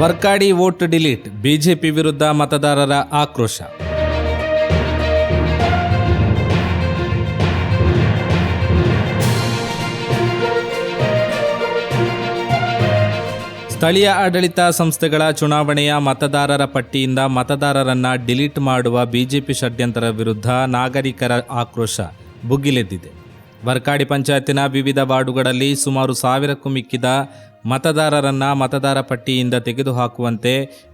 Varkady vote delete, BJP ವಿರುದ್ಧ ಮತದಾರರ ಆಕ್ರೋಶ. ಸ್ಥಳೀಯ ಆಡಳಿತ ಸಂಸ್ಥೆಗಳ ಚುನಾವಣೆಯ ಮತದಾರರ ಪಟ್ಟಿಯಿಂದ ಮತದಾರರನ್ನ ಡಿಲೀಟ್ ಮಾಡುವ ಬಿಜೆಪಿ ಷಡ್ಯಂತರ ವಿರುದ್ಧ ನಾಗರಿಕರ ಆಕ್ರೋಶ ಬುಗ್ಗಿಲೆದ್ದಿದೆ ವರ್ಕಾಡಿ ಪಂಚಾಯತಿನ ವಿವಿಧ ವಾರ್ಡುಗಳಲ್ಲಿ ಸುಮಾರು ಸಾವಿರಕ್ಕೂ ಮಿಕ್ಕಿದ ಮತದಾರರನ್ನ ಮತದಾರ ಪಟ್ಟಿಯಿಂದ ತೆಗೆದುಹಾಕುವಂತೆ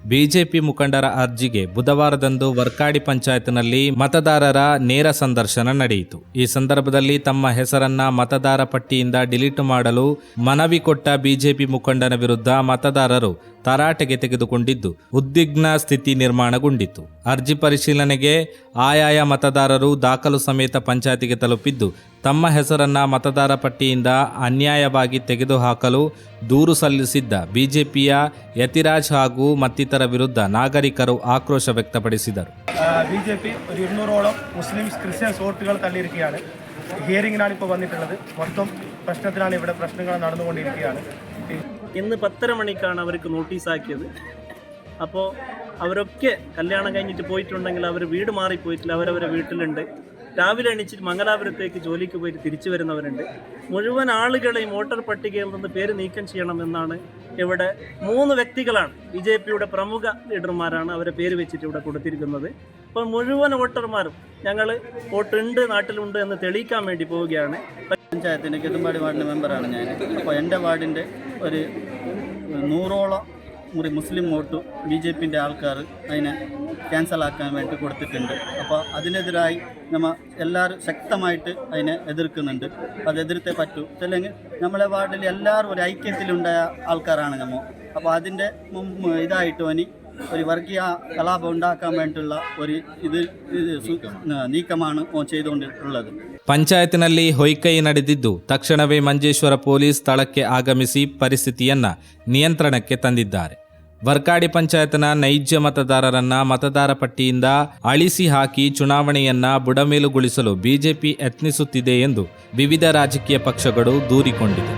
ಬಿಜೆಪಿ ಮುಖಂಡರ ಅರ್ಜಿಗೆ ಬುಧವಾರದಂದು ವರ್ಕಾಡಿ ಪಂಚಾಯತ್ನಲ್ಲಿ ಮತದಾರರ ನೇರ ಸಂದರ್ಶನ ನಡೆಯಿತು. ಈ ಸಂದರ್ಭದಲ್ಲಿ ತಮ್ಮ ಹೆಸರನ್ನ ಮತದಾರ ಪಟ್ಟಿಯಿಂದ ಡಿಲೀಟ್ ಮಾಡಲು ಮನವಿ ಕೊಟ್ಟ ಬಿಜೆಪಿ ಮುಖಂಡನ ವಿರುದ್ಧ ಮತದಾರರು ತರಾಟೆಗೆ ತೆಗೆದುಕೊಂಡಿದ್ದು ಉದ್ವಿಗ್ನ ಸ್ಥಿತಿ ನಿರ್ಮಾಣಗೊಂಡಿತು ಅರ್ಜಿ ಪರಿಶೀಲನೆಗೆ ಆಯಾಯ ಮತದಾರರು ದಾಖಲು ಸಮೇತ ಪಂಚಾಯತಿಗೆ ತಲುಪಿದ್ದು ತಮ್ಮ ಹೆಸರನ್ನ ಮತದಾರ ಪಟ್ಟಿಯಿಂದ ಅನ್ಯಾಯವಾಗಿ ತೆಗೆದುಹಾಕಲು ದೂರು ಸಲ್ಲಿಸಿದ್ದ ಬಿಜೆಪಿಯ ಯತಿರಾಜ್ ಹಾಗೂ ಮತ್ತಿತರ ವಿರುದ್ಧ ನಾಗರಿಕರು ಆಕ್ರೋಶ ವ್ಯಕ್ತಪಡಿಸಿದರು ബി ജെ പി ഒരു ഇരുന്നൂറോളം മുസ്ലിംസ് ക്രിസ്ത്യൻസ് വോട്ടുകൾ തള്ളിയിരിക്കുകയാണ് ഹിയറിംഗിനാണ് ഇപ്പോൾ വന്നിട്ടുള്ളത് മൊത്തം പ്രശ്നത്തിലാണ് ഇവിടെ പ്രശ്നങ്ങൾ നടന്നുകൊണ്ടിരിക്കുകയാണ് ഇന്ന് പത്തര മണിക്കാണ് അവർക്ക് നോട്ടീസാക്കിയത്. അപ്പോൾ അവരൊക്കെ കല്യാണം കഴിഞ്ഞിട്ട് പോയിട്ടുണ്ടെങ്കിൽ അവർ വീട് മാറിപ്പോയിട്ടില്ല അവരവരെ വീട്ടിലുണ്ട്. രാവിലെ എണീച്ചിട്ട് മംഗലാപുരത്തേക്ക് ജോലിക്ക് പോയിട്ട് തിരിച്ചു വരുന്നവരുണ്ട്. മുഴുവൻ ആളുകളെയും വോട്ടർ പട്ടികയിൽ നിന്ന് പേര് നീക്കം ചെയ്യണമെന്നാണ് ഇവിടെ മൂന്ന് വ്യക്തികളാണ്. ബി ജെ പിയുടെ പ്രമുഖ ലീഡർമാരാണ് അവരെ പേര് വെച്ചിട്ട് ഇവിടെ കൊടുത്തിരിക്കുന്നത്. അപ്പോൾ മുഴുവൻ വോട്ടർമാരും ഞങ്ങൾ വോട്ടുണ്ട് നാട്ടിലുണ്ട് എന്ന് തെളിയിക്കാൻ വേണ്ടി പോവുകയാണ്. പഞ്ചായത്തിന്റെ കെതുമ്പാടി വാർഡിന്റെ മെമ്പറാണ് ഞാൻ. അപ്പോൾ എന്റെ വാർഡിന്റെ ഒരു നൂറോളം മുറി മുസ്ലിം വോട്ട് ബി ജെ പിന്റെ ആൾക്കാർ അതിനെ ക്യാൻസലാക്കാൻ വേണ്ടി കൊടുത്തിട്ടുണ്ട്. അപ്പോൾ അതിനെതിരായി നമ്മൾ എല്ലാവരും ശക്തമായിട്ട് അതിനെ എതിർക്കുന്നുണ്ട്. അത് എതിർത്തേ പറ്റൂ. അല്ലെങ്കിൽ നമ്മളെ വാർഡിൽ എല്ലാവരും ഒരു ഐക്യത്തിലുണ്ടായ ആൾക്കാരാണ് നമ്മൾ അപ്പോൾ അതിന്റെ ഇതായിട്ട് ഇനി ഒരു വർഗീയ കലാപം ഉണ്ടാക്കാൻ വേണ്ടിയുള്ള ഒരു ഇത് ഇത് സു- നീക്കമാണ് ഓൻ ചെയ്തുകൊണ്ടിട്ടുള്ളത് ಪಂಚಾಯತಿನಲ್ಲಿ ಹೊಯ್ಕೈ ನಡೆದಿದ್ದು ತಕ್ಷಣವೇ ಮಂಜೇಶ್ವರ ಪೊಲೀಸ್ ಸ್ಥಳಕ್ಕೆ ಆಗಮಿಸಿ ಪರಿಸ್ಥಿತಿಯನ್ನ ನಿಯಂತ್ರಣಕ್ಕೆ ತಂದಿದ್ದಾರೆ ವರ್ಕಾಡಿ ಪಂಚಾಯತ್ನ ನೈಜ ಮತದಾರರನ್ನ ಮತದಾರ ಪಟ್ಟಿಯಿಂದ ಅಳಿಸಿ ಹಾಕಿ ಚುನಾವಣೆಯನ್ನ ಬುಡಮೇಲುಗೊಳಿಸಲು ಬಿಜೆಪಿ ಯತ್ನಿಸುತ್ತಿದೆ ಎಂದು ವಿವಿಧ ರಾಜಕೀಯ ಪಕ್ಷಗಳು ದೂರಿಕೊಂಡಿದೆ